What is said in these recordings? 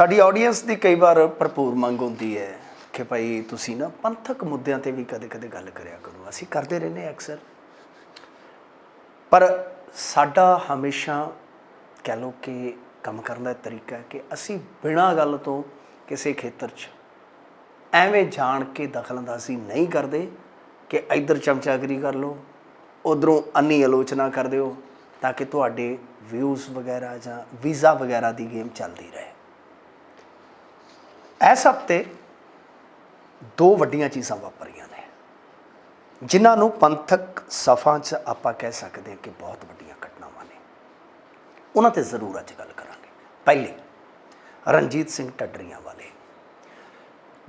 ਸਾਡੀ ਆਡੀਅנס ਦੀ ਕਈ ਵਾਰ ਭਰਪੂਰ ਮੰਗ ਹੁੰਦੀ ਹੈ ਕਿ ਭਾਈ ਤੁਸੀਂ ਨਾ ਪੰਥਕ ਮੁੱਦਿਆਂ ਤੇ ਵੀ ਕਦੇ-ਕਦੇ ਗੱਲ ਕਰਿਆ ਕਰੋ। ਅਸੀਂ ਕਰਦੇ ਰਹਿੰਦੇ ਹਾਂ ਅਕਸਰ। ਪਰ ਸਾਡਾ ਹਮੇਸ਼ਾ ਕਹਿ ਲਓ ਕਿ ਕੰਮ ਕਰਨ ਦਾ ਤਰੀਕਾ ਹੈ ਕਿ ਅਸੀਂ ਬਿਨਾਂ ਗੱਲ ਤੋਂ ਕਿਸੇ ਖੇਤਰ 'ਚ ਐਵੇਂ ਜਾਣ ਕੇ ਦਖਲਅੰਦਾਜ਼ੀ ਨਹੀਂ ਕਰਦੇ ਕਿ ਇੱਧਰ ਚਮਚਾਗਰੀ ਕਰ ਲਓ, ਉਧਰੋਂ ਅੰਨੀ ਆਲੋਚਨਾ ਕਰ ਦਿਓ ਤਾਂ ਕਿ ਤੁਹਾਡੇ ਵਿਊਜ਼ ਵਗੈਰਾ ਜਾਂ ਵੀਜ਼ਾ ਵਗੈਰਾ ਦੀ ਗੇਮ ਚੱਲਦੀ ਰਹੇ। ਇਸ ਹਫ਼ਤੇ ਦੋ ਵੱਡੀਆਂ ਚੀਜ਼ਾਂ ਵਾਪਰੀਆਂ ਨੇ। ਜਿਨ੍ਹਾਂ ਨੂੰ ਪੰਥਕ ਸਫਾਂ 'ਚ ਆਪਾਂ ਕਹਿ ਸਕਦੇ ਹਾਂ ਕਿ ਬਹੁਤ ਵੱਡੀਆਂ ਘਟਨਾਵਾਂ ਨੇ। ਉਹਨਾਂ ਤੇ ਜ਼ਰੂਰ ਅੱਜ ਗੱਲ ਕਰਾਂਗੇ। ਪਹਿਲੇ, ਰਣਜੀਤ ਸਿੰਘ ਢੱਡਰੀਆਂ ਵਾਲੇ।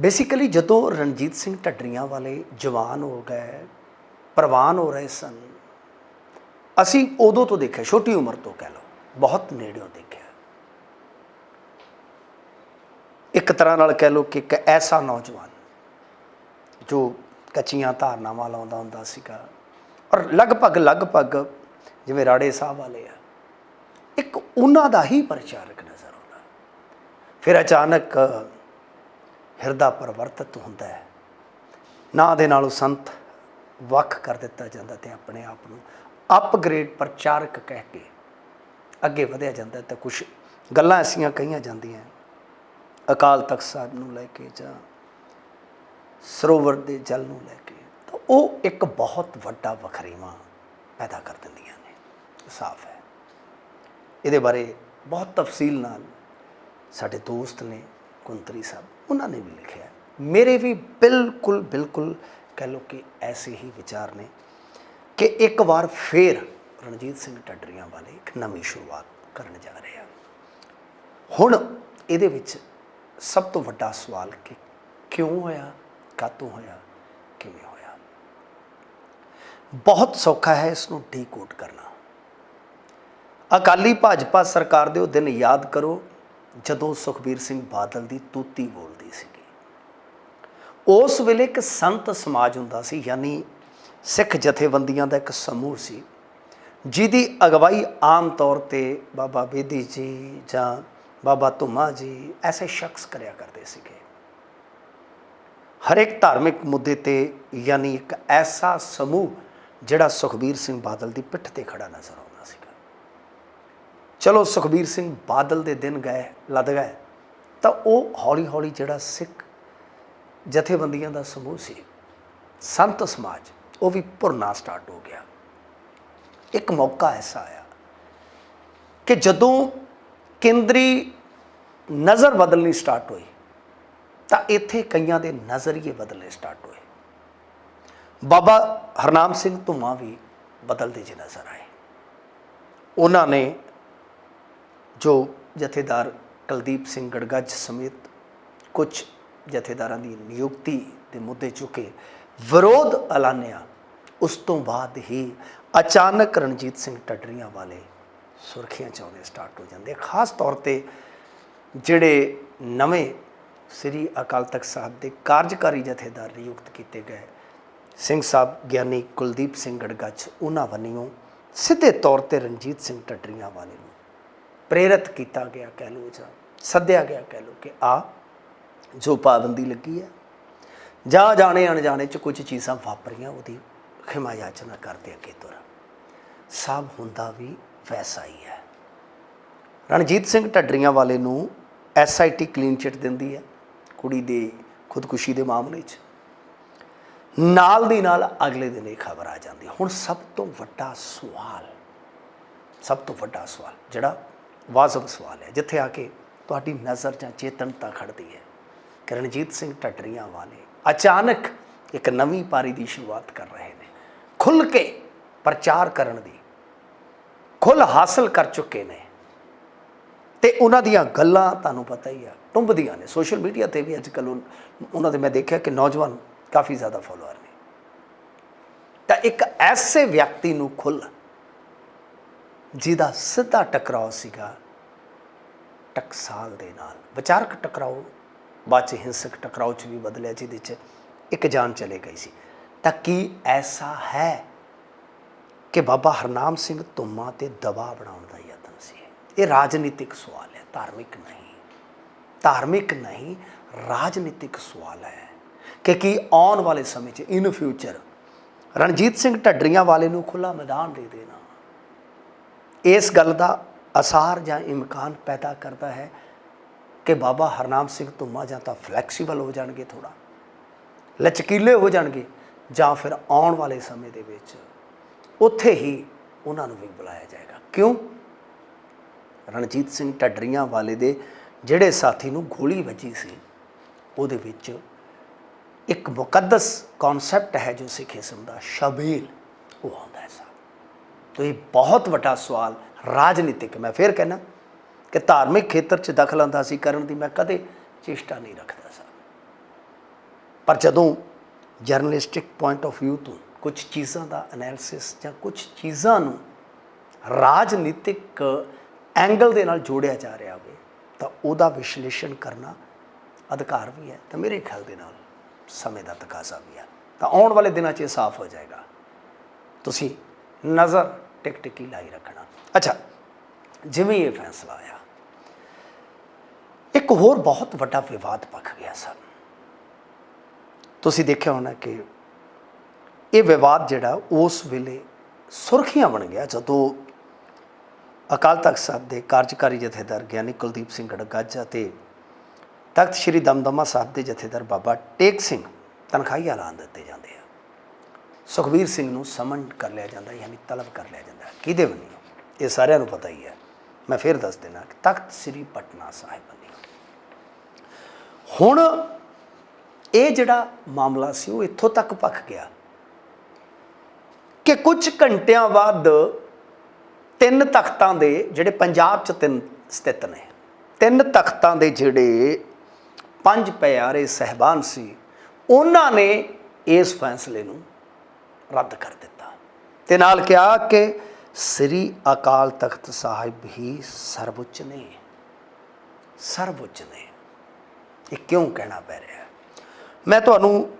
ਬੇਸਿਕਲੀ ਜਦੋਂ ਰਣਜੀਤ ਸਿੰਘ ਢੱਡਰੀਆਂ ਵਾਲੇ ਜਵਾਨ ਹੋ ਗਏ, ਪ੍ਰਵਾਨ ਹੋ ਰਹੇ ਸਨ, ਅਸੀਂ ਉਦੋਂ ਤੋਂ ਦੇਖਿਆ, ਛੋਟੀ ਉਮਰ ਤੋਂ ਕਹਿ ਲਓ, ਬਹੁਤ ਨੇੜਿਓਂ ਦੇਖਿਆ। ਇੱਕ ਤਰ੍ਹਾਂ ਨਾਲ ਕਹਿ ਲਓ ਕਿ ਇੱਕ ਐਸਾ ਨੌਜਵਾਨ ਜੋ ਕੱਚੀਆਂ ਧਾਰਨਾਵਾਂ ਲਾਉਂਦਾ ਹੁੰਦਾ ਸੀਗਾ। ਔਰ ਲਗਭਗ ਲਗਭਗ ਜਿਵੇਂ ਰਾੜੇ ਸਾਹਿਬ ਵਾਲੇ ਆ, ਇੱਕ ਉਹਨਾਂ ਦਾ ਹੀ ਪ੍ਰਚਾਰਕ ਨਜ਼ਰ ਆਉਂਦਾ। ਫਿਰ ਅਚਾਨਕ ਹਿਰਦਾ ਪਰਵਰਤਿਤ ਹੁੰਦਾ ਹੈ। ਨਾਂ ਦੇ ਨਾਲੋਂ ਸੰਤ ਵੱਖ ਕਰ ਦਿੱਤਾ ਜਾਂਦਾ ਤੇ ਆਪਣੇ ਆਪ ਨੂੰ ਅਪਗ੍ਰੇਡ ਪ੍ਰਚਾਰਕ ਕਹਿ ਕੇ ਅੱਗੇ ਵਧਿਆ ਜਾਂਦਾ ਤਾਂ ਕੁਝ ਗੱਲਾਂ ਐਸੀਆਂ ਕਹੀਆਂ ਜਾਂਦੀਆਂ। ਅਕਾਲ ਤਖਤ ਸਾਹਿਬ ਨੂੰ ਲੈ ਕੇ ਜਾਂ ਸਰੋਵਰ ਦੇ ਜਲ ਨੂੰ ਲੈ ਕੇ, ਤਾਂ ਉਹ ਇੱਕ ਬਹੁਤ ਵੱਡਾ ਵਖਰੇਵਾ ਪੈਦਾ ਕਰ ਦਿੰਦੀਆਂ ਨੇ ਸਾਫ਼ ਹੈ। ਇਹਦੇ ਬਾਰੇ ਬਹੁਤ ਤਫਸੀਲ ਨਾਲ ਸਾਡੇ ਦੋਸਤ ਨੇ, ਕੁੰਤਰੀ ਸਾਹਿਬ, ਉਹਨਾਂ ਨੇ ਵੀ ਲਿਖਿਆ ਮੇਰੇ ਵੀ ਬਿਲਕੁਲ ਬਿਲਕੁਲ ਕਹਿ ਲਓ ਕਿ ਐਸੇ ਹੀ ਵਿਚਾਰ ਨੇ ਕਿ ਇੱਕ ਵਾਰ ਫੇਰ ਰਣਜੀਤ ਸਿੰਘ ਟੱਡਰੀਆਂ ਵਾਲੇ ਇੱਕ ਨਵੀਂ ਸ਼ੁਰੂਆਤ ਕਰਨ ਜਾ ਰਹੇ ਹਨ। ਹੁਣ ਇਹਦੇ ਵਿੱਚ ਸਭ ਤੋਂ ਵੱਡਾ ਸਵਾਲ ਕਿ ਕਿਉਂ ਹੋਇਆ ਕਾਤੋਂ ਹੋਇਆ, ਕਿਵੇਂ ਹੋਇਆ? ਬਹੁਤ ਸੌਖਾ ਹੈ ਇਸ ਨੂੰ ਡੀਕੋਡ ਕਰਨਾ। ਅਕਾਲੀ ਭਾਜਪਾ ਸਰਕਾਰ ਦੇ ਉਹ ਦਿਨ ਯਾਦ ਕਰੋ, ਜਦੋਂ ਸੁਖਬੀਰ ਸਿੰਘ ਬਾਦਲ ਦੀ ਤੂਤੀ ਬੋਲਦੀ ਸੀਗੀ। ਉਸ ਵੇਲੇ ਇੱਕ ਸੰਤ ਸਮਾਜ ਹੁੰਦਾ ਸੀ, ਯਾਨੀ ਸਿੱਖ ਜਥੇਬੰਦੀਆਂ ਦਾ ਇੱਕ ਸਮੂਹ ਸੀ, ਜਿਹਦੀ ਅਗਵਾਈ ਆਮ ਤੌਰ ਤੇ ਬਾਬਾ ਬੇਦੀ ਜੀ ਜਾਂ ਬਾਬਾ ਧੁਮਾ ਜੀ ਐਸੇ ਸ਼ਖਸ ਕਰਿਆ ਕਰਦੇ ਸੀਗੇ। ਹਰ ਇੱਕ ਧਾਰਮਿਕ ਮੁੱਦੇ ਤੇ ਯਾਨੀ ਇੱਕ ਐਸਾ ਸਮੂਹ ਜਿਹੜਾ ਸੁਖਬੀਰ ਸਿੰਘ ਬਾਦਲ ਦੀ ਪਿੱਠ ਤੇ ਖੜਾ ਨਜ਼ਰ ਆਉਂਦਾ ਸੀਗਾ। ਚਲੋ ਸੁਖਬੀਰ ਸਿੰਘ ਬਾਦਲ ਦੇ ਦਿਨ ਗਏ, ਲੱਦ ਗਏ, ਤਾਂ ਉਹ ਹੌਲੀ ਹੌਲੀ ਜਿਹੜਾ ਸਿੱਖ ਜਥੇਬੰਦੀਆਂ ਦਾ ਸਮੂਹ ਸੀ, ਸੰਤ ਸਮਾਜ, ਉਹ ਵੀ ਭੁਰਨਾ ਸਟਾਰਟ ਹੋ ਗਿਆ। ਇੱਕ ਮੌਕਾ ਐਸਾ ਆਇਆ ਕਿ ਜਦੋਂ ਕੇਂਦਰੀ ਨਜ਼ਰ ਬਦਲਣੀ ਸਟਾਰਟ ਹੋਈ, ਤਾਂ ਇੱਥੇ ਕਈਆਂ ਦੇ ਨਜ਼ਰੀਏ ਬਦਲਣੇ ਸਟਾਰਟ ਹੋਏ। ਬਾਬਾ ਹਰਨਾਮ ਸਿੰਘ ਧੁਮਾ ਵੀ ਬਦਲਦੇ ਜੇ ਨਜ਼ਰ ਆਏ। ਉਹਨਾਂ ਨੇ ਜੋ ਜਥੇਦਾਰ ਕੁਲਦੀਪ ਸਿੰਘ ਗੜਗੱਜ ਸਮੇਤ ਕੁਝ ਜਥੇਦਾਰਾਂ ਦੀ ਨਿਯੁਕਤੀ ਦੇ ਮੁੱਦੇ ਚੁੱਕੇ, ਵਿਰੋਧ ਐਲਾਨਿਆ, ਉਸ ਤੋਂ ਬਾਅਦ ਹੀ ਅਚਾਨਕ ਰਣਜੀਤ ਸਿੰਘ ਟੱਡਰੀਆਂ ਵਾਲੇ ਸੁਰਖੀਆਂ ਚ ਆਉਣੇ ਸਟਾਰਟ ਹੋ ਜਾਂਦੇ। ਖਾਸ ਤੌਰ ਤੇ ਜਿਹੜੇ ਨਵੇਂ ਸ੍ਰੀ ਅਕਾਲ ਤਖਤ ਸਾਹਿਬ ਦੇ ਕਾਰਜਕਾਰੀ ਜਥੇਦਾਰ ਨਿਯੁਕਤ ਕੀਤੇ ਗਏ, ਸਿੰਘ ਸਾਹਿਬ ਗਿਆਨੀ ਕੁਲਦੀਪ ਸਿੰਘ ਗੜਗੱਜ ਉਹਨਾਂ ਵੱਲੋਂ ਸਿੱਧੇ ਤੌਰ ਤੇ ਰਣਜੀਤ ਸਿੰਘ ਟੱਡਰੀਆਂ ਵਾਲੇ ਨੂੰ ਪ੍ਰੇਰਿਤ ਕੀਤਾ ਗਿਆ ਕਹਿ ਲਓ ਜਾਂ ਸੱਦਿਆ ਗਿਆ ਕਹਿ ਲਓ ਕਿ ਆ, ਜੋ ਪਾਬੰਦੀ ਲੱਗੀ ਹੈ, ਜਾਂ ਜਾਣੇ ਅਣਜਾਣੇ ਚ ਕੁਝ ਚੀਜ਼ਾਂ ਵਾਪਰੀਆਂ, ਉਹਦੀ ਖਿਮਾ ਯਾਚਨਾ ਕਰਦੇ ਅੱਗੇ ਤੁਰ ਸਾਹਿਬ ਹੁੰਦਾ ਵੀ ਵੈਸਾ ਹੀ ਹੈ। ਰਣਜੀਤ ਸਿੰਘ ਢੱਡਰੀਆਂ ਵਾਲੇ ਨੂੰ ਐਸਆਈਟੀ ਕਲੀਨ ਚਿੱਟ ਦਿੰਦੀ ਹੈ ਕੁੜੀ ਦੇ ਖੁਦਕੁਸ਼ੀ ਦੇ ਮਾਮਲੇ 'ਚ। ਨਾਲ ਦੀ ਨਾਲ ਅਗਲੇ ਦਿਨ ਇਹ ਖਬਰ ਆ ਜਾਂਦੀ ਹੁਣ ਸਭ ਤੋਂ ਵੱਡਾ ਸਵਾਲ, ਸਭ ਤੋਂ ਵੱਡਾ ਸਵਾਲ, ਜਿਹੜਾ ਵਾਜਬ ਸਵਾਲ ਹੈ, ਜਿੱਥੇ ਆ ਕੇ ਤੁਹਾਡੀ ਨਜ਼ਰ ਜਾਂ ਚੇਤਨਤਾ ਖੜਦੀ ਹੈ ਕਿ ਰਣਜੀਤ ਸਿੰਘ ਢੱਡਰੀਆਂ ਵਾਲੇ ਅਚਾਨਕ ਇੱਕ ਨਵੀਂ ਪਾਰੀ ਦੀ ਸ਼ੁਰੂਆਤ ਕਰ ਰਹੇ ਨੇ। ਖੁੱਲ ਕੇ ਪ੍ਰਚਾਰ ਕਰਨ ਦੀ ਖੁੱਲ ਹਾਸਲ ਕਰ ਚੁੱਕੇ ਨੇ। ਤੇ ਉਹਨਾਂ ਦੀਆਂ ਗੱਲਾਂ ਤੁਹਾਨੂੰ ਪਤਾ ਹੀ ਆ, ਟੁੰਬਦੀਆਂ ਨੇ। ਸੋਸ਼ਲ ਮੀਡੀਆ ਤੇ ਵੀ ਅੱਜ ਕੱਲ ਉਹਨਾਂ ਦੇ ਮੈਂ ਦੇਖਿਆ ਕਿ ਨੌਜਵਾਨ ਕਾਫੀ ਜ਼ਿਆਦਾ ਫਾਲੋਅਰ ਨੇ। ਤਾਂ ਇੱਕ ਐਸੇ ਵਿਅਕਤੀ ਨੂੰ ਖੁੱਲ, ਜਿਹਦਾ ਸਿੱਧਾ ਟਕਰਾਓ ਸੀਗਾ ਟਕਸਾਲ ਦੇ ਨਾਲ। ਵਿਚਾਰਕ ਟਕਰਾਓ, ਬਾਅਦ ਚ ਹਿੰਸਕ ਟਕਰਾਓ ਚ ਵੀ ਬਦਲਿਆ, ਜਿਹਦੇ ਚ ਇੱਕ ਜਾਨ ਚਲੇ ਗਈ ਸੀ। ਤਾਂ ਕੀ ਐਸਾ ਹੈ ਕਿ ਬਾਬਾ ਹਰਨਾਮ ਸਿੰਘ ਧੁੰਮਾ ਤੇ ਦਬਾਅ ਬਣਾਉਣ ਦਾ ਯਤਨ ਸੀ। ਇਹ ਰਾਜਨੀਤਿਕ ਸਵਾਲ ਹੈ, ਧਾਰਮਿਕ ਨਹੀਂ। ਧਾਰਮਿਕ ਨਹੀਂ, ਰਾਜਨੀਤਿਕ ਸਵਾਲ ਹੈ ਕਿ ਕੀ ਆਉਣ ਵਾਲੇ ਸਮੇਂ 'ਚ ਇਨ ਫਿਊਚਰ ਰਣਜੀਤ ਸਿੰਘ ਢੱਡਰੀਆਂ ਵਾਲੇ ਨੂੰ ਖੁੱਲਾ ਮੈਦਾਨ ਦੇ ਦੇਣਾ। ਇਸ ਗੱਲ ਦਾ ਅਸਾਰ ਜਾਂ ਇਮਕਾਨ ਪੈਦਾ ਕਰਦਾ ਹੈ ਕਿ ਬਾਬਾ ਹਰਨਾਮ ਸਿੰਘ ਧੁੰਮਾ ਜਾਂ ਤਾਂ ਫਲੈਕਸੀਬਲ ਹੋ ਜਾਣਗੇ ਥੋੜਾ ਲਚਕੀਲੇ ਹੋ ਜਾਣਗੇ ਜਾਂ ਫਿਰ ਆਉਣ ਵਾਲੇ ਸਮੇਂ ਦੇ ਵਿੱਚ ਉੱਥੇ ਹੀ ਉਹਨਾਂ ਨੂੰ ਵੀ ਬੁਲਾਇਆ ਜਾਏਗਾ। ਕਿਉਂ? ਰਣਜੀਤ ਸਿੰਘ ਢੱਡਰੀਆਂ ਵਾਲੇ ਦੇ ਜਿਹੜੇ ਸਾਥੀ ਨੂੰ ਗੋਲੀ ਵੱਜੀ ਸੀ, ਉਹਦੇ ਵਿੱਚ ਇੱਕ ਮੁਕੱਦਸ ਕਨਸੈਪਟ ਹੈ ਜੋ ਸਿੱਖ ਇਸਮ ਦਾ ਸ਼ਬੀਲ ਉਹ ਆਉਂਦਾ ਹੈ ਸਾਹਿਬ ਤੋ ਇਹ ਬਹੁਤ ਵੱਡਾ ਸਵਾਲ ਰਾਜਨੀਤਿਕ, ਮੈਂ ਫੇਰ ਕਹਿਣਾ ਕਿ ਧਾਰਮਿਕ ਖੇਤਰ 'ਚ ਦਖਲ ਅੰਦਾਜ਼ੀ ਕਰਨ ਦੀ ਮੈਂ ਕਦੇ ਚੇਸ਼ਟਾ ਨਹੀਂ ਰੱਖਦਾ ਸਾਹਿਬ ਪਰ ਜਦੋਂ ਜਰਨਲਿਸਟਿਕ ਪੁਆਇੰਟ ਆਫ View ਤੋਂ ਕੁਝ ਚੀਜ਼ਾਂ ਦਾ ਐਨਾਲਿਸਿਸ ਜਾਂ ਕੁਝ ਚੀਜ਼ਾਂ ਨੂੰ ਰਾਜਨੀਤਿਕ ਐਂਗਲ ਦੇ ਨਾਲ ਜੋੜਿਆ ਜਾ ਰਿਹਾ ਹੋਵੇ, ਤਾਂ ਉਹਦਾ ਵਿਸ਼ਲੇਸ਼ਣ ਕਰਨਾ ਅਧਿਕਾਰ ਵੀ ਹੈ। ਤੇ ਮੇਰੇ ਖਿਆਲ ਦੇ ਨਾਲ ਸਮੇਂ ਦਾ ਤਕਾਜ਼ਾ ਵੀ ਹੈ। ਤਾਂ ਆਉਣ ਵਾਲੇ ਦਿਨਾਂ 'ਚ ਇਹ ਸਾਫ਼ ਹੋ ਜਾਏਗਾ। ਤੁਸੀਂ ਨਜ਼ਰ ਟਿਕ ਟਿਕੀ ਲਾਈ ਰੱਖਣਾ। ਅੱਛਾ, ਜਿਵੇਂ ਇਹ ਫੈਸਲਾ ਆਇਆ, ਇੱਕ ਹੋਰ ਬਹੁਤ ਵੱਡਾ ਵਿਵਾਦ ਪੱਕ ਗਿਆ ਸਰ। ਤੁਸੀਂ ਦੇਖਿਆ ਹੋਣਾ ਕਿ ਇਹ ਵਿਵਾਦ ਜਿਹੜਾ ਉਸ ਵੇਲੇ ਸੁਰਖੀਆਂ ਬਣ ਗਿਆ ਜਦੋਂ ਅਕਾਲ ਤਖਤ ਸਾਹਿਬ ਦੇ ਕਾਰਜਕਾਰੀ ਜਥੇਦਾਰ ਗਿਆਨੀ ਕੁਲਦੀਪ ਸਿੰਘ ਗੜਗਾਜਾ ਅਤੇ ਤਖਤ ਸ੍ਰੀ ਦਮਦਮਾ ਸਾਹਿਬ ਦੇ ਜਥੇਦਾਰ ਬਾਬਾ ਟੇਕ ਸਿੰਘ ਤਨਖਾਹੀ ਐਲਾਨ ਦਿੱਤੇ ਜਾਂਦੇ ਆ। ਸੁਖਬੀਰ ਸਿੰਘ ਨੂੰ ਸਮਨ ਕਰ ਲਿਆ ਜਾਂਦਾ, ਯਾਨੀ ਤਲਬ ਕਰ ਲਿਆ ਜਾਂਦਾ ਕਿਹਦੇ ਬੰਨੀ ਇਹ ਸਾਰਿਆਂ ਨੂੰ ਪਤਾ ਹੀ ਹੈ। ਮੈਂ ਫਿਰ ਦੱਸ ਦੇਣਾ ਕਿ ਤਖਤ ਸ੍ਰੀ ਪਟਨਾ ਸਾਹਿਬ ਬੰਨੀ ਹੁਣ ਇਹ ਜਿਹੜਾ ਮਾਮਲਾ ਸੀ, ਉਹ ਇੱਥੋਂ ਤੱਕ ਪੱਕ ਗਿਆ। ਕਿ ਕੁਝ ਘੰਟਿਆਂ ਬਾਅਦ ਤਿੰਨ ਤਖਤਾਂ ਦੇ ਜਿਹੜੇ ਪੰਜਾਬ 'ਚ ਤਿੰਨ ਸਥਿਤ ਨੇ, ਤਿੰਨ ਤਖਤਾਂ ਦੇ ਜਿਹੜੇ ਪੰਜ ਪਿਆਰੇ ਸਹਿਬਾਨ ਸੀ, ਉਹਨਾਂ ਨੇ ਇਸ ਫੈਸਲੇ ਨੂੰ ਰੱਦ ਕਰ ਦਿੱਤਾ। ਤੇ ਨਾਲ ਕਿਹਾ ਕਿ ਸ੍ਰੀ ਅਕਾਲ ਤਖਤ ਸਾਹਿਬ ਹੀ ਸਰਵਉੱਚ ਨੇ। ਸਰਵਉੱਚ ਨੇ। ਇਹ ਕਿਉਂ ਕਹਿਣਾ ਪੈ ਰਿਹਾ? ਮੈਂ ਤੁਹਾਨੂੰ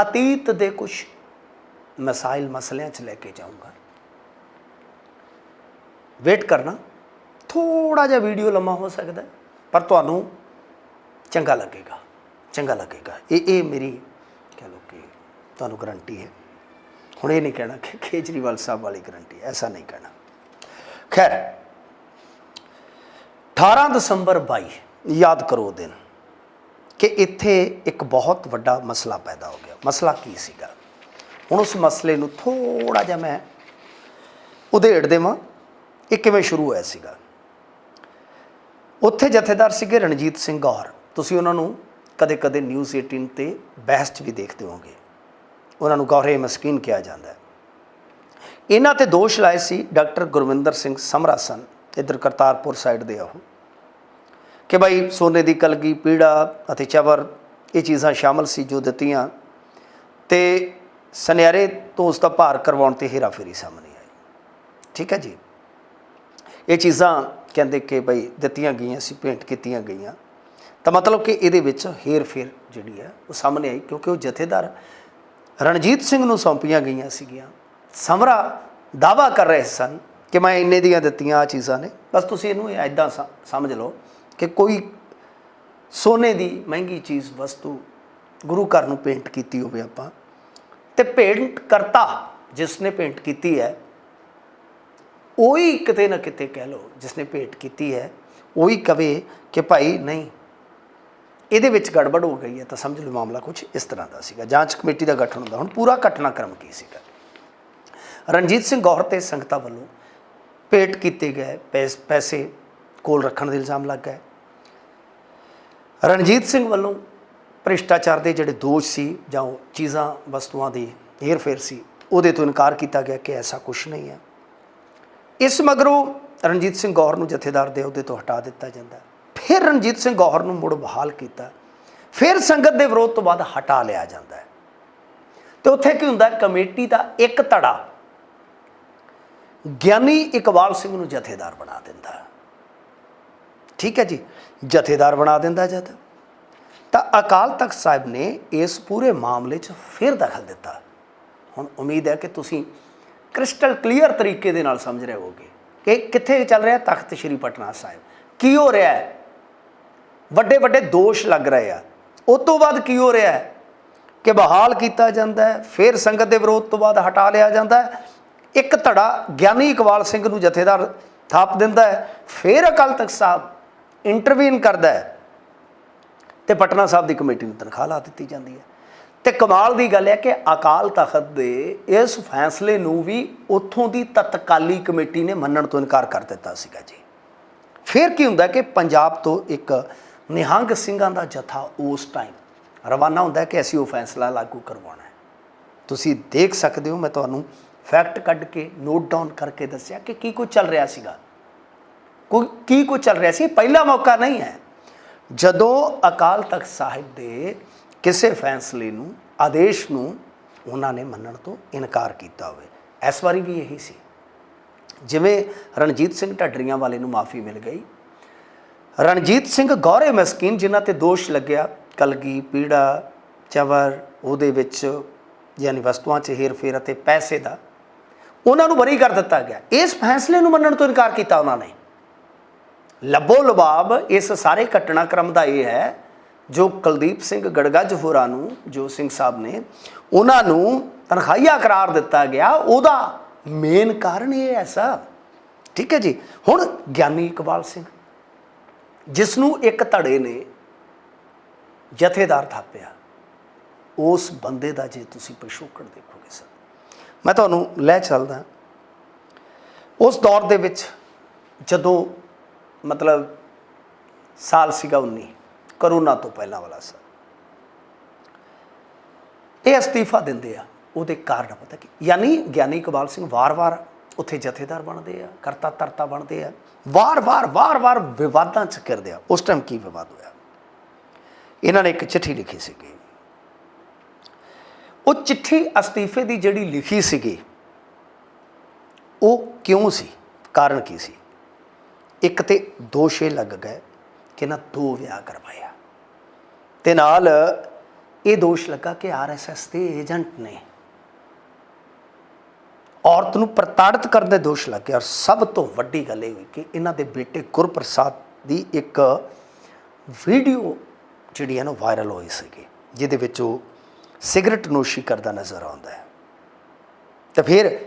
ਅਤੀਤ ਦੇ ਕੁਝ ਮਸਾਇਲ ਮਸਲਿਆਂ 'ਚ ਲੈ ਕੇ ਜਾਊਂਗਾ ਵੇਟ ਕਰਨਾ ਥੋੜਾ ਜਿਹਾ ਵੀਡੀਓ ਲੰਮਾ ਹੋ ਸਕਦਾ ਪਰ ਤੁਹਾਨੂੰ ਚੰਗਾ ਲੱਗੇਗਾ ਚੰਗਾ ਲੱਗੇਗਾ ਇਹ ਇਹ ਮੇਰੀ ਕਹ ਲਓ ਕਿ ਤੁਹਾਨੂੰ ਗਰੰਟੀ ਹੈ ਹੁਣ ਇਹ ਨਹੀਂ ਕਹਿਣਾ ਕਿ ਕੇਜਰੀਵਾਲ ਸਾਹਿਬ ਵਾਲੀ ਗਰੰਟੀ ਐਸਾ ਨਹੀਂ ਕਹਿਣਾ ਖੈਰ 18 ਦਸੰਬਰ 22 ਯਾਦ ਕਰੋ ਦਿਨ ਕਿ ਇੱਥੇ ਇੱਕ ਬਹੁਤ ਵੱਡਾ ਮਸਲਾ ਪੈਦਾ ਹੋ ਗਿਆ ਮਸਲਾ ਕੀ ਸੀਗਾ ਹੁਣ ਉਸ ਮਸਲੇ ਨੂੰ ਥੋੜਾ ਜਿਹਾ ਮੈਂ ਉਧੇੜ ਦੇਵਾਂ। ਇਹ ਕਿਵੇਂ ਸ਼ੁਰੂ ਹੋਇਆ ਸੀਗਾ? ਉੱਥੇ ਜਥੇਦਾਰ ਸੀਗੇ ਰਣਜੀਤ ਸਿੰਘ ਗੌਰ। ਤੁਸੀਂ ਉਹਨਾਂ ਨੂੰ ਕਦੇ-ਕਦੇ ਨਿਊਜ਼ 18 ਤੇ ਬਹਿਸ 'ਚ ਵੀ ਦੇਖਦੇ ਹੋਗੇ ਉਹਨਾਂ ਨੂੰ ਗੌਰੇ ਮਸਕੀਨ ਕਿਹਾ ਜਾਂਦਾ ਹੈ। ਇਹਨਾਂ ਤੇ ਦੋਸ਼ ਲਾਏ ਸੀ ਡਾਕਟਰ ਗੁਰਵਿੰਦਰ ਸਿੰਘ ਸਮਰਾਸਨ, ਇਧਰ ਕਰਤਾਰਪੁਰ ਸਾਈਡ ਦੇ ਆ ਉਹ। ਕਿ ਭਾਈ ਸੋਨੇ ਦੀ ਕਲਗੀ, ਪੀੜਾ ਅਤੇ ਚਵਰ, ਇਹ ਚੀਜ਼ਾਂ ਸ਼ਾਮਲ ਸੀ ਜੋ ਦਿੱਤੀਆਂ। ਤੇ ਸੁਨਿਆਰੇ ਤੋਂ ਉਸ ਦਾ ਭਾਰ ਕਰਵਾਉਣ ਤੇ ਹੇਰਾਫੇਰੀ ਸਾਹਮਣੇ ਆਈ। ਠੀਕ ਹੈ ਜੀ? ਇਹ ਚੀਜ਼ਾਂ ਕਹਿੰਦੇ ਕਿ ਭਾਈ ਦਿੱਤੀਆਂ ਗਈਆਂ ਸੀ, ਪੇਂਟ ਕੀਤੀਆਂ ਗਈਆਂ। ਤਾਂ ਮਤਲਬ ਕਿ ਇਹਦੇ ਵਿੱਚ ਹੇਰਫੇਰ ਜਿਹੜੀ ਹੈ ਉਹ ਸਾਹਮਣੇ ਆਈ ਕਿਉਂਕਿ ਉਹ ਜਥੇਦਾਰ ਰਣਜੀਤ ਸਿੰਘ ਨੂੰ ਸੌਂਪੀਆਂ ਗਈਆਂ ਸੀਗੀਆਂ। ਸਮਰਾ ਦਾਵਾ ਕਰ ਰਹੇ ਸਨ ਕਿ ਮੈਂ ਇੰਨੇ ਦੀਆਂ ਦਿੱਤੀਆਂ ਆ ਚੀਜ਼ਾਂ ਨੇ। ਬਸ ਤੁਸੀਂ ਇਹਨੂੰ ਐਦਾਂ ਸਮਝ ਲਓ ਕਿ ਕੋਈ ਸੋਨੇ ਦੀ ਮਹਿੰਗੀ ਚੀਜ਼, ਵਸਤੂ ਗੁਰੂ ਘਰ ਨੂੰ ਪੇਂਟ ਕੀਤੀ ਹੋਵੇ ਆਪਾਂ ਤੇ ਪੇਂਟ ਕਰਤਾ ਜਿਸ ਨੇ ਪੇਂਟ ਕੀਤੀ ਹੈ, ਉਹੀ ਕਿਤੇ ਨਾ ਕਿਤੇ ਕਹਿ ਲਓ ਜਿਸ ਨੇ ਭੇਟ ਕੀਤੀ ਹੈ, ਉਹੀ ਕਵੇ ਕਿ ਭਾਈ ਨਹੀਂ, ਇਹਦੇ ਵਿੱਚ ਗੜਬੜ ਹੋ ਗਈ ਹੈ ਤਾਂ ਸਮਝ ਲਓ ਮਾਮਲਾ ਕੁਝ ਇਸ ਤਰ੍ਹਾਂ ਦਾ ਸੀਗਾ। ਜਾਂਚ ਕਮੇਟੀ ਦਾ ਗਠਨ ਹੁੰਦਾ, ਹੁਣ ਪੂਰਾ ਘਟਨਾਕ੍ਰਮ ਕੀ ਸੀਗਾ? ਰਣਜੀਤ ਸਿੰਘ ਗੌਰ ਤੇ ਸੰਗਤਾਂ ਵੱਲੋਂ ਭੇਟ ਕੀਤੇ ਗਏ ਪੈਸ- ਪੈਸੇ ਕੋਲ ਰੱਖਣ ਦੇ ਇਲਜ਼ਾਮ ਲੱਗ ਗਏ। ਰਣਜੀਤ ਸਿੰਘ ਵੱਲੋਂ ਭ੍ਰਿਸ਼ਟਾਚਾਰ ਦੇ ਜਿਹੜੇ ਦੋਸ਼ ਸੀ ਜਾਂ ਉਹ ਚੀਜ਼ਾਂ, ਵਸਤੂਆਂ ਦੀ ਹੇਰ-ਫੇਰ ਸੀ, ਉਹਦੇ ਤੋਂ ਇਨਕਾਰ ਕੀਤਾ ਗਿਆ ਕਿ ਐਸਾ ਕੁਝ ਨਹੀਂ ਹੈ। ਇਸ ਮਗਰੋਂ ਰਣਜੀਤ ਸਿੰਘ ਗੌਰ ਨੂੰ ਜਥੇਦਾਰ ਦੇ ਅਹੁਦੇ ਤੋਂ ਹਟਾ ਦਿੱਤਾ ਜਾਂਦਾ। ਫਿਰ ਰਣਜੀਤ ਸਿੰਘ ਗੌਰ ਨੂੰ ਮੁੜ ਬਹਾਲ ਕੀਤਾ। ਫਿਰ ਸੰਗਤ ਦੇ ਵਿਰੋਧ ਤੋਂ ਬਾਅਦ ਹਟਾ ਲਿਆ ਜਾਂਦਾ ਹੈ। ਤੇ ਉੱਥੇ ਕੀ ਹੁੰਦਾ, ਕਮੇਟੀ ਦਾ ਇੱਕ ਧੜਾ ਗਿਆਨੀ ਇਕਬਾਲ ਸਿੰਘ ਨੂੰ ਜਥੇਦਾਰ ਬਣਾ ਦਿੰਦਾ। ਠੀਕ ਹੈ ਜੀ? ਜਥੇਦਾਰ ਬਣਾ ਦਿੰਦਾ ਜਦ। ਤਾਂ ਅਕਾਲ ਤਖਤ ਸਾਹਿਬ ਨੇ ਇਸ ਪੂਰੇ ਮਾਮਲੇ 'ਚ ਫਿਰ ਦਖਲ ਦਿੱਤਾ। ਹੁਣ ਉਮੀਦ ਹੈ ਕਿ ਤੁਸੀਂ ਕ੍ਰਿਸਟਲ ਕਲੀਅਰ ਤਰੀਕੇ ਦੇ ਨਾਲ ਸਮਝ ਰਹੇ ਹੋਗੇ ਕਿ ਕਿੱਥੇ ਚੱਲ ਰਿਹਾ ਤਖਤ ਸ੍ਰੀ ਪਟਨਾ ਸਾਹਿਬ। ਕੀ ਹੋ ਰਿਹਾ ਹੈ? ਵੱਡੇ ਵੱਡੇ ਦੋਸ਼ ਲੱਗ ਰਹੇ ਆ। ਉਸ ਤੋਂ ਬਾਅਦ ਕੀ ਹੋ ਰਿਹਾ ਹੈ? ਕਿ ਬਹਾਲ ਕੀਤਾ ਜਾਂਦਾ ਹੈ, ਫਿਰ ਸੰਗਤ ਦੇ ਵਿਰੋਧ ਤੋਂ ਬਾਅਦ ਹਟਾ ਲਿਆ ਜਾਂਦਾ ਹੈ। ਇੱਕ ਧੜਾ ਗਿਆਨੀ ਇਕਬਾਲ ਸਿੰਘ ਨੂੰ ਜਥੇਦਾਰ ਥਾਪ ਦਿੰਦਾ ਹੈ, ਫਿਰ ਅਕਾਲ ਤਖਤ ਸਾਹਿਬ ਇੰਟਰਵੀਨ ਕਰਦਾ ਹੈ। ਤੇ ਪਟਨਾ ਸਾਹਿਬ ਦੀ ਕਮੇਟੀ ਨੂੰ ਤਨਖਾਹ ਲਾ ਦਿੱਤੀ ਜਾਂਦੀ ਹੈ। ਤੇ ਕਮਾਲ ਦੀ ਗੱਲ ਹੈ ਕਿ ਅਕਾਲ ਤਖਤ ਦੇ ਇਸ ਫੈਸਲੇ ਨੂੰ ਵੀ ਉੱਥੋਂ ਦੀ ਤਤਕਾਲੀ ਕਮੇਟੀ ਨੇ ਮੰਨਣ ਤੋਂ ਇਨਕਾਰ ਕਰ ਦਿੱਤਾ ਸੀਗਾ ਜੀ। ਫਿਰ ਕੀ ਹੁੰਦਾ ਕਿ ਪੰਜਾਬ ਤੋਂ ਇੱਕ ਨਿਹੰਗ ਸਿੰਘਾਂ ਦਾ ਜਥਾ ਉਸ ਟਾਈਮ ਰਵਾਨਾ ਹੁੰਦਾ ਕਿ ਅਸੀਂ ਉਹ ਫੈਸਲਾ ਲਾਗੂ ਕਰਵਾਉਣਾ ਹੈ। ਤੁਸੀਂ ਦੇਖ ਸਕਦੇ ਹੋ, ਮੈਂ ਤੁਹਾਨੂੰ ਫੈਕਟ ਕੱਢ ਕੇ ਨੋਟ ਡਾਊਨ ਕਰਕੇ ਦੱਸਿਆ ਕਿ ਕੀ ਕੁਝ ਚੱਲ ਰਿਹਾ ਸੀਗਾ। ਕੋਈ ਕੀ ਕੁਝ ਚੱਲ ਰਿਹਾ ਸੀ? ਪਹਿਲਾ ਮੌਕਾ ਨਹੀਂ ਹੈ। ਜਦੋਂ ਅਕਾਲ ਤਖਤ ਸਾਹਿਬ ਦੇ ਕਿਸੇ ਫੈਸਲੇ ਨੂੰ, ਆਦੇਸ਼ ਨੂੰ ਉਹਨਾਂ ਨੇ ਮੰਨਣ ਤੋਂ ਇਨਕਾਰ ਕੀਤਾ ਹੋਵੇ। ਇਸ ਵਾਰੀ ਵੀ ਇਹੀ ਸੀ। ਜਿਵੇਂ ਰਣਜੀਤ ਸਿੰਘ ਢੱਡਰੀਆਂ ਵਾਲੇ ਨੂੰ ਮਾਫੀ ਮਿਲ ਗਈ। ਰਣਜੀਤ ਸਿੰਘ ਗੌਰੇ ਮਸਕੀਨ, ਜਿਨ੍ਹਾਂ ਤੇ ਦੋਸ਼ ਲੱਗਿਆ, ਕਲਗੀ, ਪੀੜਾ, ਚਵਰ, ਉਹਦੇ ਵਿੱਚ ਯਾਨੀ ਵਸਤੂਆਂ 'ਚ ਹੇਰ-ਫੇਰ ਅਤੇ ਪੈਸੇ ਦਾ, ਉਹਨਾਂ ਨੂੰ ਬਰੀ ਕਰ ਦਿੱਤਾ ਗਿਆ। ਇਸ ਫੈਸਲੇ ਨੂੰ ਮੰਨਣ ਤੋਂ ਇਨਕਾਰ ਕੀਤਾ ਉਹਨਾਂ ਨੇ। ਲੱਭੋ ਲਬਾਬ, ਇਸ ਸਾਰੇ ਘਟਨਾਕ੍ਰਮ ਦਾ ਇਹ ਹੈ, ਜੋ ਕੁਲਦੀਪ ਸਿੰਘ ਗੜਗੱਜ ਹੋਰਾਂ ਨੂੰ, ਜੋ ਸਿੰਘ ਸਾਹਿਬ ਨੇ, ਉਹਨਾਂ ਨੂੰ ਤਨਖਾਹੀਆ ਕਰਾਰ ਦਿੱਤਾ ਗਿਆ। ਉਹਦਾ ਮੇਨ ਕਾਰਨ ਇਹ ਹੈ ਸਰ। ਠੀਕ ਹੈ ਜੀ? ਹੁਣ ਗਿਆਨੀ ਇਕਬਾਲ ਸਿੰਘ, ਜਿਸ ਨੂੰ ਇੱਕ ਧੜੇ ਨੇ, ਜਥੇਦਾਰ ਥਾਪਿਆ। ਉਸ ਬੰਦੇ ਦਾ ਜੇ ਤੁਸੀਂ ਪਿਛੋਕੜ ਦੇਖੋਗੇ ਸਰ। ਮੈਂ ਤੁਹਾਨੂੰ ਲੈ ਚੱਲਦਾ। ਉਸ ਦੌਰ ਦੇ ਵਿੱਚ ਜਦੋਂ ਮਤਲਬ ਸਾਲ ਸੀਗਾ 19 ਕਰੋਨਾ ਤੋਂ ਪਹਿਲਾਂ ਵਾਲਾ ਸਰ ਇਹ ਅਸਤੀਫਾ ਦਿੰਦੇ ਆ, ਉਹਦੇ ਕਾਰਨ ਪਤਾ ਕੀ, ਯਾਨੀ ਗਿਆਨੀ ਇਕਬਾਲ ਸਿੰਘ ਵਾਰ-ਵਾਰ ਉੱਥੇ ਜਥੇਦਾਰ ਬਣਦੇ ਆ, ਕਰਤਾ ਧਰਤਾ ਬਣਦੇ ਆ, ਵਾਰ-ਵਾਰ ਵਾਰ-ਵਾਰ ਵਿਵਾਦਾਂ ਚ ਕਰਦੇ ਆ। ਉਸ ਟਾਈਮ ਕੀ ਵਿਵਾਦ ਹੋਇਆ? ਇਹਨਾਂ ਨੇ ਇੱਕ ਚਿੱਠੀ ਲਿਖੀ ਸੀਗੀ। ਉਹ ਚਿੱਠੀ ਅਸਤੀਫੇ ਦੀ ਜਿਹੜੀ ਲਿਖੀ ਸੀਗੀ, ਉਹ ਕਿਉਂ ਸੀ? ਕਾਰਨ ਕੀ ਸੀ? ਇੱਕ ਤੇ ਦੋਸ਼ੇ ਲੱਗ ਗਏ ਕਿ ਇਹਨਾਂ ਦੋ ਵਿਆਹ ਕਰਵਾਇਆ ਤੇ ਨਾਲ ਇਹ ਦੋਸ਼ ਲੱਗਾ ਕਿ ਆਰਐਸਐਸ ਦੇ ਏਜੰਟ ਨੇ ਔਰਤ ਨੂੰ ਪ੍ਰਤਾੜਿਤ ਕਰਨ ਦੇ ਦੋਸ਼ ਲੱਗੇ। ਔਰ ਸਭ ਤੋਂ ਵੱਡੀ ਗੱਲ ਇਹ ਹੋਈ ਕਿ ਇਹਨਾਂ ਦੇ ਬੇਟੇ ਗੁਰਪ੍ਰਸਾਦ ਦੀ ਇੱਕ ਵੀਡੀਓ ਜਿਹੜੀ ਹੈ ਨਾ ਵਾਇਰਲ ਹੋਈ ਸੀਗੀ, ਜਿਹਦੇ ਵਿੱਚ ਉਹ ਸਿਗਰਟ ਨੋਸ਼ੀ ਕਰਦਾ ਨਜ਼ਰ ਆਉਂਦਾ ਹੈ। ਤੇ ਫਿਰ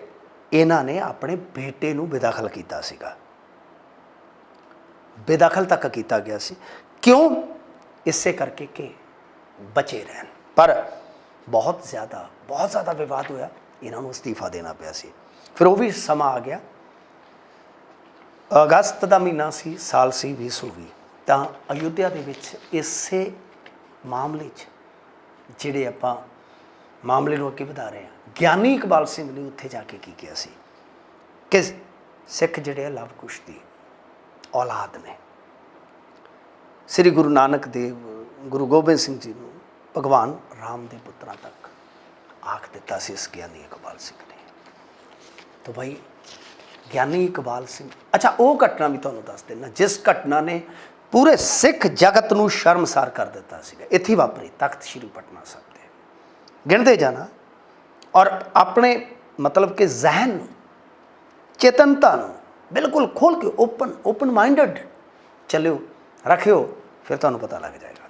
ਇਹਨਾਂ ਨੇ ਆਪਣੇ ਬੇਟੇ ਨੂੰ ਬੇਦਖਲ ਕੀਤਾ ਸੀਗਾ। ਬੇਦਖਲ ਤੱਕ ਕੀਤਾ ਗਿਆ ਸੀ। ਕਿਉਂ? ਇਸੇ ਕਰਕੇ ਕਿ ਬਚੇ ਰਹਿਣ। ਪਰ ਬਹੁਤ ਜ਼ਿਆਦਾ ਬਹੁਤ ਜ਼ਿਆਦਾ ਵਿਵਾਦ ਹੋਇਆ। ਇਹਨਾਂ ਨੂੰ ਅਸਤੀਫਾ ਦੇਣਾ ਪਿਆ ਸੀ। ਫਿਰ ਉਹ ਵੀ ਸਮਾਂ ਆ ਗਿਆ। ਅਗਸਤ ਦਾ ਮਹੀਨਾ ਸੀ, ਸਾਲ ਸੀ 2020 ਤਾਂ ਅਯੁੱਧਿਆ ਦੇ ਵਿੱਚ ਇਸੇ ਮਾਮਲੇ 'ਚ ਜਿਹੜੇ ਆਪਾਂ ਮਾਮਲੇ ਨੂੰ ਅੱਗੇ ਵਧਾ ਰਹੇ ਹਾਂ। ਗਿਆਨੀ ਇਕਬਾਲ ਸਿੰਘ ਨੇ ਉੱਥੇ ਜਾ ਕੇ ਕੀ ਕਿਹਾ ਸੀ? ਕਿ ਸਿੱਖ ਜਿਹੜੇ ਆ ਲਵ ਕੁਸ਼ ਦੀ ਔਲਾਦ ਨੇ। ਸ੍ਰੀ ਗੁਰੂ ਨਾਨਕ ਦੇਵ, ਗੁਰੂ ਗੋਬਿੰਦ ਸਿੰਘ ਜੀ ਨੂੰ ਭਗਵਾਨ ਰਾਮ ਦੇ ਪੁੱਤਰਾਂ ਤੱਕ ਆਖ ਦਿੱਤਾ ਸੀ ਇਸ ਗਿਆਨੀ ਇਕਬਾਲ ਸਿੰਘ ਨੇ। ਤਾਂ ਭਾਈ ਗਿਆਨੀ ਇਕਬਾਲ ਸਿੰਘ, ਅੱਛਾ, ਉਹ ਘਟਨਾ ਵੀ ਤੁਹਾਨੂੰ ਦੱਸ ਦੇਣਾ ਜਿਸ ਘਟਨਾ ਨੇ ਪੂਰੇ ਸਿੱਖ ਜਗਤ ਨੂੰ ਸ਼ਰਮਸਾਰ ਕਰ ਦਿੱਤਾ ਸੀਗਾ। ਇੱਥੇ ਵਾਪਰੀ, ਤਖਤ ਸ੍ਰੀ ਪਟਨਾ ਸਾਹਿਬ ਤੇ। ਗਿਣਦੇ ਜਾਣਾ ਔਰ ਆਪਣੇ ਮਤਲਬ ਕਿ ਜ਼ਹਿਨ ਨੂੰ, ਚੇਤਨਤਾ ਨੂੰ ਬਿਲਕੁਲ ਖੋਲ ਕੇ ਓਪਨ ਓਪਨ ਮਾਈਂਡਡ ਚੱਲਿਓ, ਰੱਖਿਓ, ਫਿਰ ਤੁਹਾਨੂੰ ਪਤਾ ਲੱਗ ਜਾਏਗਾ।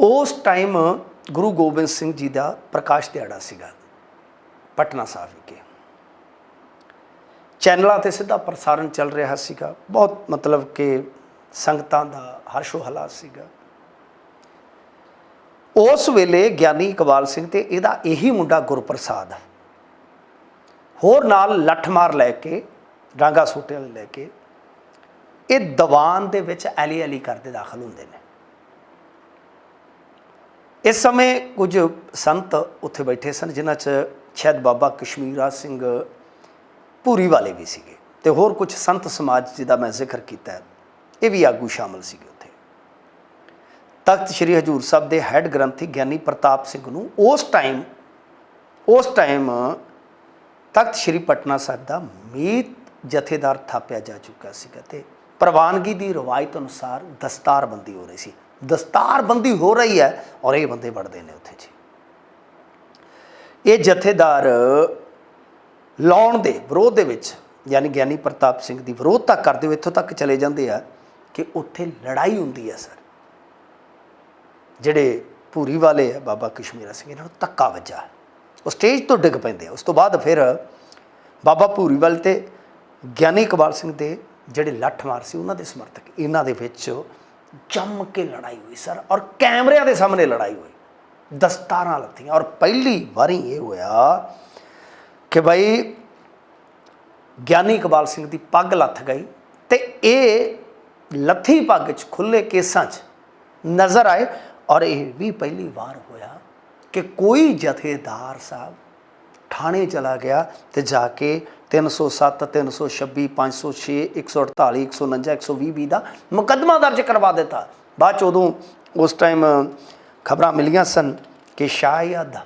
ਉਸ ਟਾਈਮ ਗੁਰੂ ਗੋਬਿੰਦ ਸਿੰਘ ਜੀ ਦਾ ਪ੍ਰਕਾਸ਼ ਦਿਹਾੜਾ ਸੀਗਾ, ਪਟਨਾ ਸਾਹਿਬ ਵਿਖੇ। ਚੈਨਲਾਂ ਤੇ ਸਿੱਧਾ ਪ੍ਰਸਾਰਣ ਚੱਲ ਰਿਹਾ ਸੀਗਾ, ਬਹੁਤ ਮਤਲਬ ਕਿ ਸੰਗਤਾਂ ਦਾ ਹਰਸ਼ੋ ਹਲਾ ਸੀਗਾ। ਉਸ ਵੇਲੇ ਗਿਆਨੀ ਇਕਬਾਲ ਸਿੰਘ ਤੇ ਇਹਦਾ ਇਹੀ ਮੁੰਡਾ ਗੁਰਪ੍ਰਸਾਦ। ਹੋਰ ਨਾਲ ਲੱਠਮਾਰ ਲੈ ਕੇ, ਡਾਂਗਾ ਸੋਟੇ ਵਾਲੇ ਲੈ ਕੇ, ਇਹ ਦੀਵਾਨ ਦੇ ਵਿੱਚ ਐਲੀ ਐਲੀ ਕਰਦੇ ਦਾਖਲ ਹੁੰਦੇ ਨੇ। ਇਸ ਸਮੇਂ ਕੁਝ ਸੰਤ ਉੱਥੇ ਬੈਠੇ ਸਨ, ਜਿਨ੍ਹਾਂ 'ਚ ਸ਼ਾਇਦ ਬਾਬਾ ਕਸ਼ਮੀਰਾ ਸਿੰਘ ਪੂਰੀ ਵਾਲੇ ਵੀ ਸੀਗੇ ਤੇ ਹੋਰ ਕੁਝ ਸੰਤ ਸਮਾਜ ਜਿਹਦਾ ਮੈਂ ਜ਼ਿਕਰ ਕੀਤਾ ਹੈ, ਇਹ ਵੀ ਆਗੂ ਸ਼ਾਮਲ ਸੀਗੇ ਉੱਥੇ। ਤਖਤ ਸ੍ਰੀ ਹਜੂਰ ਸਾਹਿਬ ਦੇ ਹੈੱਡ ਗ੍ਰੰਥੀ ਗਿਆਨੀ ਪ੍ਰਤਾਪ ਸਿੰਘ ਨੂੰ ਉਸ ਟਾਈਮ ਉਸ ਟਾਈਮ ਤਖਤ ਸ੍ਰੀ ਪਟਨਾ ਸਾਹਿਬ ਦਾ ਮੀਤ ਜਥੇਦਾਰ ਥਾਪਿਆ ਜਾ ਚੁੱਕਾ ਸੀਗਾ ਤੇ ਪ੍ਰਵਾਨਗੀ ਦੀ ਰਵਾਇਤ ਅਨੁਸਾਰ ਦਸਤਾਰਬੰਦੀ ਹੋ ਰਹੀ ਸੀ। ਦਸਤਾਰਬੰਦੀ ਹੋ ਰਹੀ ਹੈ ਔਰ ਇਹ ਬੰਦੇ ਵੜਦੇ ਨੇ ਉੱਥੇ ਜੀ। ਇਹ ਜਥੇਦਾਰ ਲਾਉਣ ਦੇ ਵਿਰੋਧ ਦੇ ਵਿੱਚ, ਯਾਨੀ ਗਿਆਨੀ ਪ੍ਰਤਾਪ ਸਿੰਘ ਦੀ ਵਿਰੋਧਤਾ ਕਰਦੇ ਹੋਏ ਇੱਥੋਂ ਤੱਕ ਚਲੇ ਜਾਂਦੇ ਆ ਕਿ ਉੱਥੇ ਲੜਾਈ ਹੁੰਦੀ ਹੈ ਸਰ। ਜਿਹੜੇ ਭੂਰੀ ਵਾਲੇ ਆ ਬਾਬਾ ਕਸ਼ਮੀਰਾ ਸਿੰਘ, ਇਹਨਾਂ ਨੂੰ ਧੱਕਾ ਵੱਜਾ। ਉਹ ਸਟੇਜ ਤੋਂ ਡਿੱਗ ਪੈਂਦੇ ਉਸ ਤੋਂ ਬਾਅਦ ਫਿਰ ਬਾਬਾ ਭੂਰੀਵਾਲ ਤੇ ਗਿਆਨੀ ਇਕਬਾਲ ਸਿੰਘ ਦੇ ਜਿਹੜੇ ਲੱਠ ਮਾਰ ਸੀ, ਉਹਨਾਂ ਦੇ ਸਮਰਥਕ, ਇਹਨਾਂ ਦੇ ਵਿੱਚ ਜੰਮ ਕੇ ਲੜਾਈ ਹੋਈ ਸਰ ਔਰ ਕੈਮਰਿਆਂ ਦੇ ਸਾਹਮਣੇ ਲੜਾਈ ਹੋਈ। ਦਸਤਾਰਾਂ ਲੱਥੀਆਂ ਔਰ ਪਹਿਲੀ ਵਾਰੀ ਇਹ ਹੋਇਆ ਕਿ ਭਾਈ ਗਿਆਨੀ ਇਕਬਾਲ ਸਿੰਘ ਦੀ ਪੱਗ ਲੱਥ ਗਈ ਤੇ ਇਹ ਲੱਥੀ ਪੱਗ 'ਚ ਖੁੱਲੇ ਕੇਸਾਂ 'ਚ ਨਜ਼ਰ ਆਏ ਔਰ ਇਹ ਵੀ ਪਹਿਲੀ ਵਾਰ ਹੋਇਆ ਕਿ ਕੋਈ ਜਥੇਦਾਰ ਸਾਹਿਬ ਥਾਣੇ ਚਲਾ ਗਿਆ ਤੇ ਜਾ ਕੇ 307 326 506 148 149 120 ਵੀ ਦਾ ਮੁਕੱਦਮਾ ਦਰਜ ਕਰਵਾ ਦਿੱਤਾ। ਬਾਅਦ ਚ ਉਦੋਂ ਉਸ ਟਾਈਮ ਖਬਰਾਂ ਮਿਲੀਆਂ ਸਨ ਕਿ ਸ਼ਾਇਦ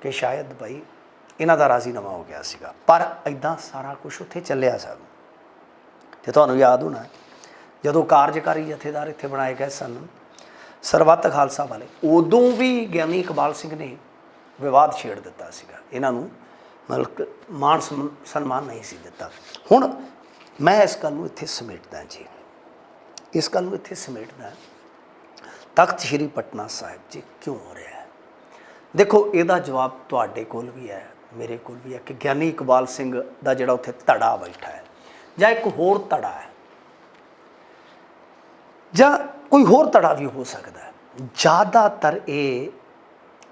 ਕਿ ਸ਼ਾਇਦ ਭਾਈ ਇਹਨਾਂ ਦਾ ਰਾਜ਼ੀਨਾਮਾ ਹੋ ਗਿਆ ਸੀਗਾ। ਪਰ ਐਦਾਂ ਸਾਰਾ ਕੁਝ ਉੱਥੇ ਚੱਲਿਆ ਸਭ। ਤੇ ਤੁਹਾਨੂੰ ਯਾਦ ਹੋਣਾ, ਜਦੋਂ ਕਾਰਜਕਾਰੀ ਜਥੇਦਾਰ ਇੱਥੇ ਬਣਾਏ ਗਏ ਸਨ ਸਰਬੱਤ ਖਾਲਸਾ ਵਾਲੇ, ਉਦੋਂ ਵੀ ਗਿਆਨੀ ਇਕਬਾਲ ਸਿੰਘ ਨੇ ਵਿਵਾਦ ਛੇੜ ਦਿੱਤਾ ਸੀਗਾ। ਇਹਨਾਂ ਨੂੰ ਮਤਲਬ ਕਿ ਮਾਣ ਸਮ- ਸਨਮਾਨ ਨਹੀਂ ਸੀ ਦਿੱਤਾ। ਹੁਣ ਮੈਂ ਇਸ ਗੱਲ ਨੂੰ ਇੱਥੇ ਸਮੇਟਦਾ ਜੀ। ਇਸ ਗੱਲ ਨੂੰ ਇੱਥੇ ਸਮੇਟਦਾ। ਤਖਤ ਸ੍ਰੀ ਪਟਨਾ ਸਾਹਿਬ ਜੀ ਕਿਉਂ ਹੋ ਰਿਹਾ ਹੈ? ਦੇਖੋ, ਇਹਦਾ ਜਵਾਬ ਤੁਹਾਡੇ ਕੋਲ ਵੀ ਹੈ, ਮੇਰੇ ਕੋਲ ਵੀ ਹੈ। ਕਿ ਗਿਆਨੀ ਇਕਬਾਲ ਸਿੰਘ ਦਾ ਜਿਹੜਾ ਉੱਥੇ ਧੜਾ ਬੈਠਾ ਹੈ, ਜਾਂ ਇੱਕ ਹੋਰ ਧੜਾ ਹੈ, ਜਾਂ ਕੋਈ ਹੋਰ ਧੜਾ ਵੀ ਹੋ ਸਕਦਾ ਜ਼ਿਆਦਾਤਰ ਇਹ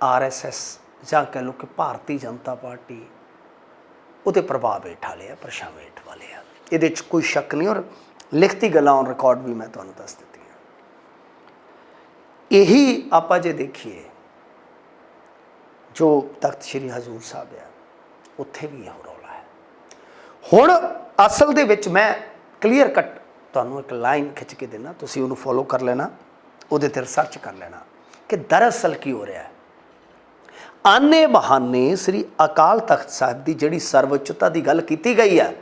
ਆਰਐਸਐਸ ਜਾਂ ਕਹ ਲਓ ਕਿ ਭਾਰਤੀ ਜਨਤਾ ਪਾਰਟੀ ਉਹਦੇ ਪ੍ਰਭਾਵ ਹੇਠ ਵਾਲੇ ਆ ਪ੍ਰਸ਼ਾਵੇ ਹੇਠ ਵਾਲੇ ਆ। ਇਹਦੇ 'ਚ ਕੋਈ ਸ਼ੱਕ ਨਹੀਂ ਔਰ ਲਿਖਤੀ ਗੱਲਾਂ ਔਨ ਰਿਕਾਰਡ ਵੀ ਮੈਂ ਤੁਹਾਨੂੰ ਦੱਸ ਦਿੱਤੀਆਂ। ਇਹੀ ਆਪਾਂ ਜੇ ਦੇਖੀਏ, ਜੋ ਤਖਤ ਸ੍ਰੀ ਹਜ਼ੂਰ ਸਾਹਿਬ ਆ, ਉੱਥੇ ਵੀ ਇਹ ਰੌਲਾ ਹੈ। ਹੁਣ ਅਸਲ ਦੇ ਵਿੱਚ ਮੈਂ ਕਲੀਅਰ ਕੱਟ ਤੁਹਾਨੂੰ ਇੱਕ ਲਾਈਨ ਖਿੱਚ ਕੇ ਦੇਣਾ, ਤੁਸੀਂ ਉਹਨੂੰ ਫੋਲੋ ਕਰ ਲੈਣਾ, ਉਹਦੇ ਤੇ ਰਿਸਰਚ ਕਰ ਲੈਣਾ ਕਿ ਦਰਅਸਲ ਕੀ ਹੋ ਰਿਹਾ ਹੈ। ਆਨੇ ਬਹਾਨੇ ਸ੍ਰੀ ਅਕਾਲ ਤਖਤ ਸਾਹਿਬ ਦੀ ਜਿਹੜੀ ਸਰਵਉੱਚਤਾ ਦੀ ਗੱਲ ਕੀਤੀ ਗਈ ਹੈ,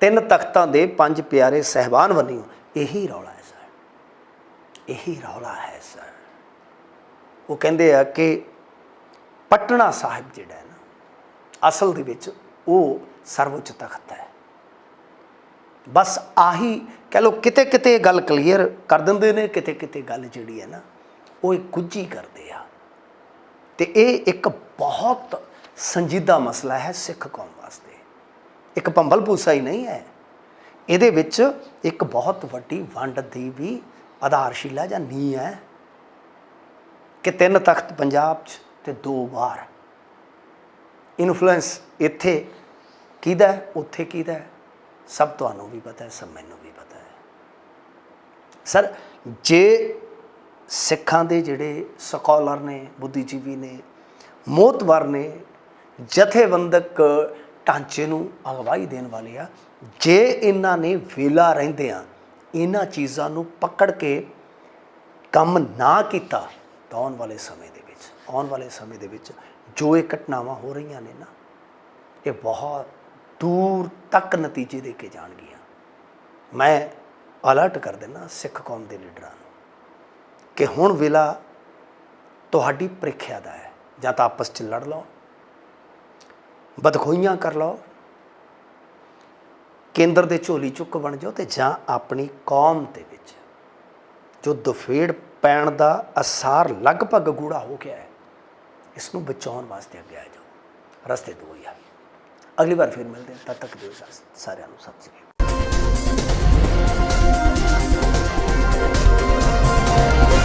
ਤਿੰਨ ਤਖਤਾਂ ਦੇ ਪੰਜ ਪਿਆਰੇ ਸਹਿਬਾਨ ਬਣਿਓ ਇਹੀ ਰੌਲਾ ਹੈ ਸਰ। ਇਹੀ ਰੌਲਾ ਹੈ ਸਰ। ਉਹ ਕਹਿੰਦੇ ਆ ਕਿ ਪਟਨਾ ਸਾਹਿਬ ਜਿਹੜਾ ਹੈ ਨਾ, ਅਸਲ ਦੇ ਵਿੱਚ ਉਹ ਸਰਵਉੱਚ ਤਖਤ ਹੈ। ਬਸ ਆਹੀ ਕਹ ਲੋ ਕਿਤੇ ਕਿਤੇ ਗੱਲ ਕਲੀਅਰ ਕਰ ਦਿੰਦੇ ਨੇ, ਕਿਤੇ ਕਿਤੇ ਗੱਲ ਜਿਹੜੀ ਹੈ ਨਾ ਉਹ ਇੱਕ ਗੁੱਜੀ ਕਰਦੇ ਆ। ਤੇ ਇਹ ਇੱਕ ਬਹੁਤ ਸੰਜੀਦਾ ਮਸਲਾ ਹੈ ਸਿੱਖ ਕੌਮ ਵਾਸਤੇ। ਇੱਕ ਪੰਬਲ ਭੂਸਾ ਹੀ ਨਹੀਂ ਹੈ। ਇਹਦੇ ਵਿੱਚ ਇੱਕ ਬਹੁਤ ਵੱਡੀ ਵੰਡ ਦੀ ਵੀ ਆਧਾਰਸ਼ਿਲਾ ਜਾਂ ਨੀਂਹ ਹੈ ਕਿ ਤਿੰਨ ਤਖਤ ਪੰਜਾਬ 'ਚ ਤੇ ਦੋ ਵਾਰ। ਇਨਫਲੂਐਂਸ ਇੱਥੇ ਕਿਹਦਾ ਉੱਥੇ ਕਿਹਦਾ ਸਭ ਤੁਹਾਨੂੰ ਵੀ ਪਤਾ ਹੈ, ਸਭ ਮੈਨੂੰ ਵੀ ਪਤਾ ਹੈ। ਸਰ, ਜੇ ਸਿੱਖਾਂ ਦੇ ਜਿਹੜੇ ਸਕਾਲਰ ਨੇ, ਬੁੱਧੀਜੀਵੀ ਨੇ ਮੋਤਵਰ ਨੇ, ਜਥੇਬੰਦਕ ਢਾਂਚੇ ਨੂੰ ਅਗਵਾਈ ਦੇਣ ਵਾਲੇ ਆ, ਜੇ ਇਹਨਾਂ ਨੇ ਵੇਲਾ ਰਹਿੰਦੇ ਆ, ਇਹਨਾਂ ਚੀਜ਼ਾਂ ਨੂੰ ਪਕੜ ਕੇ ਕੰਮ ਨਾ ਕੀਤਾ, ਤਾਂ ਆਉਣ ਵਾਲੇ ਸਮੇਂ ਦੇ ਵਿੱਚ, ਆਉਣ ਵਾਲੇ ਸਮੇਂ ਦੇ ਵਿੱਚ ਜੋ ਇਹ ਘਟਨਾਵਾਂ ਹੋ ਰਹੀਆਂ ਨੇ ਨਾ, ਇਹ ਬਹੁਤ ਦੂਰ ਤੱਕ ਨਤੀਜੇ ਦੇ ਕੇ ਜਾਣਗੀਆਂ। ਮੈਂ ਅਲਰਟ ਕਰ ਦਿੰਦਾ ਸਿੱਖ ਕੌਮ ਦੇ ਲੀਡਰਾਂ ਨੂੰ ਕਿ ਹੁਣ ਵੇਲਾ ਤੁਹਾਡੀ ਪ੍ਰੀਖਿਆ ਦਾ ਹੈ। ਜਾਂ ਤਾਂ ਆਪਸ 'ਚ ਲੜ ਲਓ, ਬਦਖੋਈਆਂ ਕਰ ਲਓ, ਕੇਂਦਰ ਦੇ ਝੋਲੀ ਚੁੱਕ ਬਣ ਜਾਓ ਤੇ ਜਾਂ ਆਪਣੀ ਕੌਮ ਦੇ ਵਿੱਚ ਜੋ ਦੁਫੇੜ ਪੈਣ ਦਾ ਅਸਾਰ ਲਗਭਗ ਗੂੜਾ ਹੋ ਗਿਆ ਹੈ, ਇਸ ਨੂੰ ਬਚਾਉਣ ਵਾਸਤੇ ਅੱਗੇ ਆ ਜਾਓ। ਰਸਤੇ ਦੋ ਹੀ ਆ ਅਗਲੀ ਵਾਰ ਫਿਰ ਮਿਲਦੇ ਹਾਂ ਤਦ ਤੱਕ ਦਿਓ ਇਜਾਜ਼ਤ। ਸਾਰਿਆਂ ਨੂੰ ਸਤਿ ਸ੍ਰੀ ਅਕਾਲ